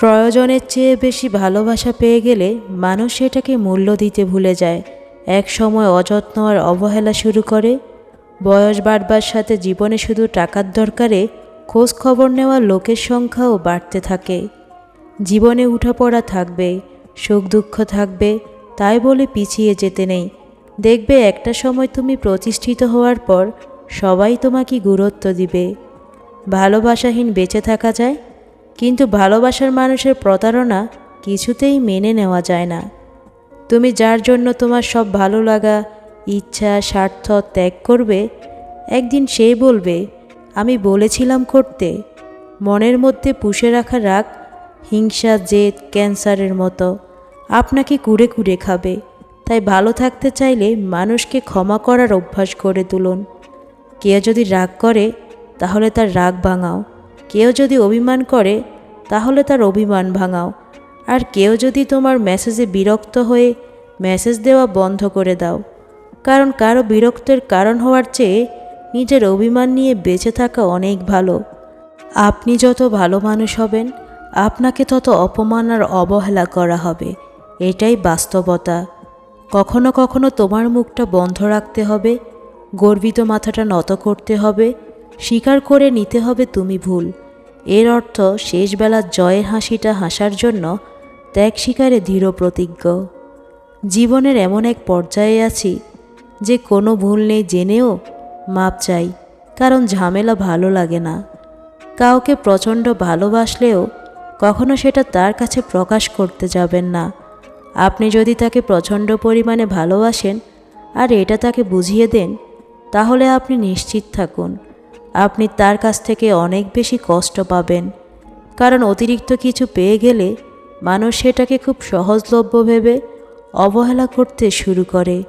প্রয়োজনের চেয়ে বেশি ভালোবাসা পেয়ে গেলে মানুষ সেটাকে মূল্য দিতে ভুলে যায়। এক সময় অযত্ন আর অবহেলা শুরু করে। বয়স বাড়বার সাথে জীবনে শুধু টাকার দরকারে খোঁজ খবর নেওয়া লোকের সংখ্যাও বাড়তে থাকে। জীবনে উঠাপড়া থাকবে, সুখ দুঃখ থাকবে, তাই বলে পিছিয়ে যেতে নেই। দেখবে একটা সময় তুমি প্রতিষ্ঠিত হওয়ার পর সবাই তোমাকে গুরুত্ব দিবে। ভালোবাসাহীন বেঁচে থাকা যায় কিন্তু ভালোবাসার মানুষের প্রতারণা কিছুতেই মেনে নেওয়া যায় না। তুমি যার জন্য তোমার সব ভালো লাগা, ইচ্ছা, স্বার্থ ত্যাগ করবে, একদিন সে বলবে, আমি বলেছিলাম করতে। মনের মধ্যে পুষে রাখা রাগ, হিংসা, জেদ, ক্যান্সারের মতো আপনাকে কুড়ে কুড়ে খাবে। তাই ভালো থাকতে চাইলে মানুষকে ক্ষমা করার অভ্যাস করে তুলুন। কেউ যদি রাগ করে, তাহলে তার রাগ ভাঙাও। কেউ যদি অভিমান করে, তাহলে তার অভিমান ভাঙাও। আর কেউ যদি তোমার মেসেজে বিরক্ত হয়ে মেসেজ দেওয়া বন্ধ করে দাও। কারণ কারও বিরক্তের কারণ হওয়ার চেয়ে নিজের অভিমান নিয়ে বেঁচে থাকা অনেক ভালো। আপনি যত ভালো মানুষ হবেন, আপনাকে তত অপমান আর অবহেলা করা হবে। এটাই বাস্তবতা। কখনো কখনো তোমার মুখটা বন্ধ রাখতে হবে, গর্বিত মাথাটা নত করতে হবে স্বীকার করে নিতে হবে তুমি ভুল। এর অর্থ শেষবেলার জয়ের হাসিটা হাসার জন্য ত্যাগ স্বীকারে দৃঢ় প্রতিজ্ঞ। জীবনের এমন এক পর্যায়ে আছি যে কোনো ভুল নেই জেনেও মাপ চাই, কারণ ঝামেলা ভালো লাগে না। কাউকে প্রচণ্ড ভালোবাসলেও কখনো সেটা তার কাছে প্রকাশ করতে যাবেন না। আপনি যদি তাকে প্রচণ্ড পরিমাণে ভালোবাসেন আর এটা তাকে বুঝিয়ে দেন, তাহলে আপনি নিশ্চিত থাকুন। আপনি তার কাছ থেকে অনেক বেশি কষ্ট পাবেন। কারণ অতিরিক্ত কিছু পেয়ে গেলে মানুষ সেটাকে খুব সহজলভ্য ভেবে অবহেলা করতে শুরু করে।